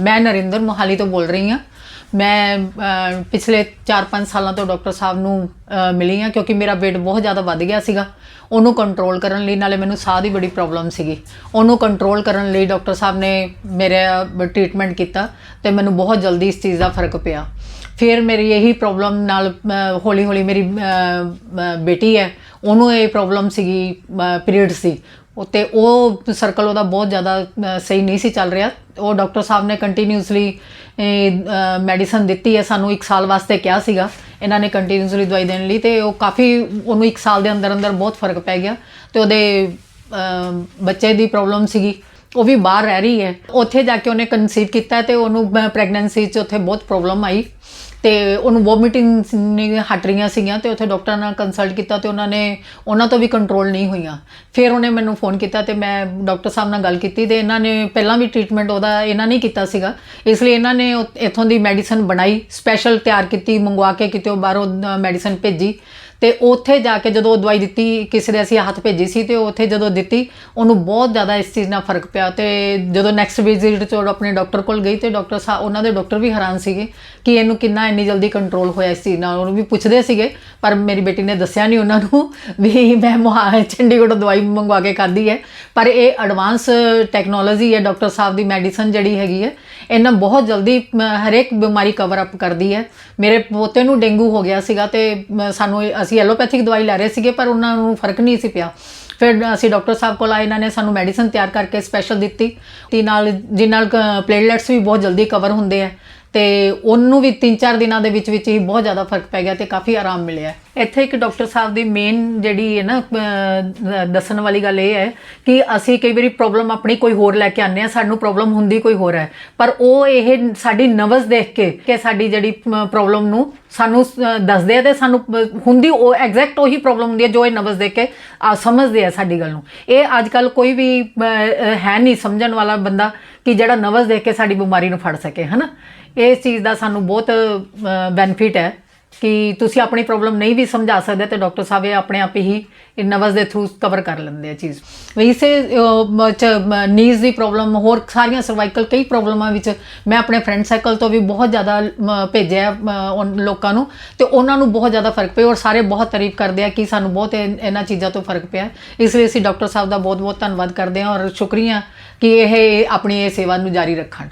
ਮੈਂ ਨਰਿੰਦਰ ਮੋਹਾਲੀ ਤੋਂ ਬੋਲ ਰਹੀ ਹਾਂ। ਮੈਂ ਪਿਛਲੇ 4-5 ਸਾਲਾਂ ਤੋਂ ਡਾਕਟਰ ਸਾਹਿਬ ਨੂੰ ਮਿਲੀ ਹਾਂ ਕਿਉਂਕਿ ਮੇਰਾ weight ਬਹੁਤ ਜ਼ਿਆਦਾ ਵੱਧ ਗਿਆ ਸੀਗਾ। ਉਹਨੂੰ ਕੰਟਰੋਲ ਕਰਨ ਲਈ ਨਾਲੇ ਮੈਨੂੰ ਸਾਹ ਦੀ ਬੜੀ ਪ੍ਰੋਬਲਮ ਸੀਗੀ। ਉਹਨੂੰ ਕੰਟਰੋਲ ਕਰਨ ਲਈ ਡਾਕਟਰ ਸਾਹਿਬ ਨੇ ਮੇਰਾ ਟ੍ਰੀਟਮੈਂਟ ਕੀਤਾ ਤੇ ਮੈਨੂੰ ਬਹੁਤ ਜਲਦੀ ਇਸ ਚੀਜ਼ ਦਾ ਫ਼ਰਕ ਪਿਆ। ਫਿਰ ਮੇਰੀ ਇਹੀ ਪ੍ਰੋਬਲਮ ਨਾਲ ਹੌਲੀ ਹੌਲੀ ਮੇਰੀ ਬੇਟੀ ਹੈ, ਉਹਨੂੰ ਇਹ ਪ੍ਰੋਬਲਮ ਸੀਗੀ ਪੀਰੀਅਡ ਸੀ। ਉੱਤੇ ਉਹ ਸਰਕਲ ਉਹਦਾ ਬਹੁਤ ਜ਼ਿਆਦਾ ਸਹੀ ਨਹੀਂ ਸੀ ਚੱਲ ਰਿਹਾ। ਉਹ ਡਾਕਟਰ ਸਾਹਿਬ ਨੇ ਕੰਟੀਨਿਊਸਲੀ ਮੈਡੀਸਨ ਦਿੱਤੀ ਹੈ। ਸਾਨੂੰ 1 ਸਾਲ ਵਾਸਤੇ ਕਿਹਾ ਸੀਗਾ। ਇਹਨਾਂ ਨੇ ਕੰਟੀਨਿਊਸਲੀ ਦਵਾਈ ਦੇਣ ਲਈ ਤੇ ਉਹ ਕਾਫੀ ਉਹਨੂੰ 1 ਸਾਲ ਦੇ ਅੰਦਰ ਅੰਦਰ ਬਹੁਤ ਫ਼ਰਕ ਪੈ ਗਿਆ ਤੇ ਉਹਦੇ ਬੱਚੇ ਦੀ ਪ੍ਰੋਬਲਮ ਸੀਗੀ। ਉਹ ਵੀ ਬਾਹਰ ਰਹਿ ਰਹੀ ਹੈ। ਉੱਥੇ ਜਾ ਕੇ ਉਹਨੇ ਕਨਸੀਵ ਕੀਤਾ ਤੇ ਉਹਨੂੰ ਪ੍ਰੈਗਨੈਂਸੀ 'ਚ ਉੱਥੇ ਬਹੁਤ ਪ੍ਰੋਬਲਮ ਆਈ। ਤੇ ਉਹਨੂੰ ਵੋਮਿਟਿੰਗ ਨਹੀਂ ਹਟ ਰਹੀਆਂ ਸੀਗੀਆਂ ਤੇ ਉੱਥੇ ਡਾਕਟਰ ਨਾਲ ਕੰਸਲਟ ਕੀਤਾ ਤੇ ਉਹਨਾਂ ਨੇ ਉਹਨਾਂ ਤੋਂ ਵੀ ਕੰਟਰੋਲ ਨਹੀਂ ਹੋਈਆਂ। ਫਿਰ ਉਹਨੇ ਮੈਨੂੰ ਫੋਨ ਕੀਤਾ ਤੇ ਮੈਂ ਡਾਕਟਰ ਸਾਹਿਬ ਨਾਲ ਗੱਲ ਕੀਤੀ ਤੇ ਇਹਨਾਂ ਨੇ ਪਹਿਲਾਂ ਵੀ ਟ੍ਰੀਟਮੈਂਟ ਉਹਦਾ ਇਹਨਾਂ ਨੇ ਕੀਤਾ ਸੀਗਾ। ਇਸ ਲਈ ਇਹਨਾਂ ਨੇ ਇੱਥੋਂ ਦੀ ਮੈਡੀਸਨ ਬਣਾਈ ਸਪੈਸ਼ਲ ਤਿਆਰ ਕੀਤੀ, ਮੰਗਵਾ ਕੇ ਕਿਤੇ ਬਾਹਰੋਂ ਮੈਡੀਸਨ ਭੇਜੀ। ਤੇ ਉੱਥੇ ਜਾ ਕੇ ਜਦੋਂ ਉਹ ਦਵਾਈ ਦਿੱਤੀ, ਕਿਸੇ ਦੇ ਅਸੀਂ ਹੱਥ ਭੇਜੀ ਸੀ ਤੇ ਉੱਥੇ ਜਦੋਂ ਦਿੱਤੀ, ਉਹਨੂੰ ਬਹੁਤ ਜ਼ਿਆਦਾ ਇਸ ਚੀਜ਼ ਨਾਲ ਫ਼ਰਕ ਪਿਆ ਤੇ ਜਦੋਂ ਨੈਕਸਟ ਵਿਜ਼ਿਟ ਤੋਂ ਆਪਣੇ ਡਾਕਟਰ ਕੋਲ ਗਈ ਤੇ ਡਾਕਟਰ ਸਾਹਿਬ ਉਹਨਾਂ ਦੇ ਡਾਕਟਰ ਵੀ ਹੈਰਾਨ ਸੀਗੇ ਕਿ ਇਹਨੂੰ ਕਿੰਨਾ ਇੰਨੀ ਜਲਦੀ ਕੰਟਰੋਲ ਹੋਇਆ ਸੀ ਚੀਜ਼ ਨਾਲ, ਉਹਨੂੰ ਵੀ ਪੁੱਛਦੇ ਸੀਗੇ, ਪਰ ਮੇਰੀ ਬੇਟੀ ਨੇ ਦੱਸਿਆ ਨਹੀਂ ਉਹਨਾਂ ਨੂੰ ਵੀ ਮੈਂ ਮੁਹਾ ਚੰਡੀਗੜ੍ਹ ਦਵਾਈ ਮੰਗਵਾ ਕੇ ਖਾਧੀ ਹੈ। ਪਰ ਇਹ ਐਡਵਾਂਸ ਟੈਕਨੋਲੋਜੀ ਹੈ ਡਾਕਟਰ ਸਾਹਿਬ ਦੀ ਮੈਡੀਸਨ ਜਿਹੜੀ ਹੈਗੀ ਹੈ ਇਹਨਾਂ ਬਹੁਤ ਜਲਦੀ ਹਰੇਕ ਬਿਮਾਰੀ ਕਵਰ ਅਪ ਕਰਦੀ ਹੈ। ਮੇਰੇ ਪੋਤੇ ਨੂੰ ਡੇਂਗੂ ਹੋ ਗਿਆ ਸੀਗਾ ਤੇ ਸਾਨੂੰ ਅਸੀਂ ਐਲੋਪੈਥਿਕ ਦਵਾਈ ਲੈ ਰਹੇ ਸੀਗੇ, ਪਰ ਉਹਨਾਂ ਨੂੰ ਫ਼ਰਕ ਨਹੀਂ ਸੀ ਪਿਆ। ਫਿਰ ਅਸੀਂ ਡਾਕਟਰ ਸਾਹਿਬ ਕੋਲ ਆਏ, ਇਹਨਾਂ ਨੇ ਸਾਨੂੰ ਮੈਡੀਸਨ ਤਿਆਰ ਕਰਕੇ ਸਪੈਸ਼ਲ ਦਿੱਤੀ। ਤੇ ਨਾਲ ਜਿਹ ਨਾਲ ਪਲੇਟਲੈਟਸ ਵੀ ਬਹੁਤ ਜਲਦੀ ਕਵਰ ਹੁੰਦੇ ਆ ਤੇ ਉਹਨੂੰ ਵੀ 3-4 ਦਿਨਾਂ ਦੇ ਵਿੱਚ ਵਿੱਚ ਹੀ ਬਹੁਤ ਜ਼ਿਆਦਾ ਫ਼ਰਕ ਪੈ ਗਿਆ ਤੇ ਕਾਫੀ ਆਰਾਮ ਮਿਲਿਆ। ਇੱਥੇ ਇੱਕ ਡਾਕਟਰ ਸਾਹਿਬ ਦੀ ਮੇਨ ਜਿਹੜੀ ਹੈ ਨਾ ਦੱਸਣ ਵਾਲੀ ਗੱਲ ਇਹ ਹੈ ਕਿ ਅਸੀਂ ਕਈ ਵਾਰੀ ਪ੍ਰੋਬਲਮ ਆਪਣੀ ਕੋਈ ਹੋਰ ਲੈ ਕੇ ਆਉਂਦੇ ਆ ਸਾਨੂੰ ਪ੍ਰੋਬਲਮ ਹੁੰਦੀ ਕੋਈ ਹੋਰ ਹੈ। ਪਰ ਉਹ ਇਹ ਸਾਡੀ ਨਵਜ਼ ਦੇਖ ਕੇ ਕਿ ਸਾਡੀ ਜਿਹੜੀ ਪ੍ਰੋਬਲਮ ਨੂੰ ਸਾਨੂੰ ਦੱਸਦੇ ਆ ਤੇ ਸਾਨੂੰ ਹੁੰਦੀ ਉਹ ਐਗਜ਼ੈਕਟ ਉਹੀ ਪ੍ਰੋਬਲਮ ਹੁੰਦੀ ਹੈ ਜੋ ਇਹ ਨਵਜ਼ ਦੇਖ ਕੇ ਸਮਝਦੇ ਆ ਸਾਡੀ ਗੱਲ ਨੂੰ। ਇਹ ਅੱਜ ਕੱਲ ਕੋਈ ਵੀ ਹੈ ਨਹੀਂ ਸਮਝਣ ਵਾਲਾ ਬੰਦਾ ਕਿ ਜਿਹੜਾ ਨਵਜ਼ ਦੇਖ ਕੇ ਸਾਡੀ ਬਿਮਾਰੀ ਨੂੰ ਫੜ ਸਕੇ, ਹਨਾ? ਇਸ ਚੀਜ਼ ਦਾ ਸਾਨੂੰ ਬਹੁਤ ਬੈਨੀਫਿਟ ਹੈ। ਕਿ ਤੁਸੀਂ ਆਪਣੀ ਪ੍ਰੋਬਲਮ ਨਹੀਂ ਵੀ ਸਮਝਾ ਸਕਦੇ ਤੇ ਡਾਕਟਰ ਸਾਹਿਬ ਇਹ ਆਪਣੇ ਆਪ ਹੀ ਇਹ ਨਵਜ਼ ਦੇ ਥਰੂ ਕਵਰ ਕਰ ਲੈਂਦੇ ਆ ਚੀਜ਼। ਵੈਸੇ ਨੀਜ਼ ਦੀ ਪ੍ਰੋਬਲਮ ਹੋਰ ਸਾਰੀਆਂ ਸਰਵਾਈਕਲ ਕਈ ਪ੍ਰੋਬਲਮਾਂ ਵਿੱਚ ਮੈਂ ਆਪਣੇ ਫਰੈਂਡ ਸਰਕਲ ਤੋਂ ਵੀ ਬਹੁਤ ਜ਼ਿਆਦਾ ਮ, ਭੇਜਿਆ ਲੋਕਾਂ ਨੂੰ ਤੇ ਉਹਨਾਂ ਨੂੰ ਬਹੁਤ ਜ਼ਿਆਦਾ ਫ਼ਰਕ ਪਿਆ ਔਰ ਸਾਰੇ ਬਹੁਤ ਤਾਰੀਫ ਕਰਦੇ ਆ ਕਿ ਸਾਨੂੰ ਬਹੁਤ ਇਹ- ਇਹਨਾਂ ਚੀਜ਼ਾਂ ਤੋਂ ਫ਼ਰਕ ਪਿਆ। ਇਸ ਲਈ ਅਸੀਂ ਡਾਕਟਰ ਸਾਹਿਬ ਦਾ ਬਹੁਤ ਬਹੁਤ ਧੰਨਵਾਦ ਕਰਦੇ ਹਾਂ ਔਰ ਸ਼ੁਕਰੀਆ ਕਿ ਇਹ ਆਪਣੀ ਇਹ ਸੇਵਾ ਨੂੰ ਜਾਰੀ ਰੱਖਣ।